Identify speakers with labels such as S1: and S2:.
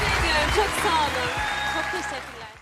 S1: teşekkür ediyorum. Çok sağ olun. Çok teşekkürler.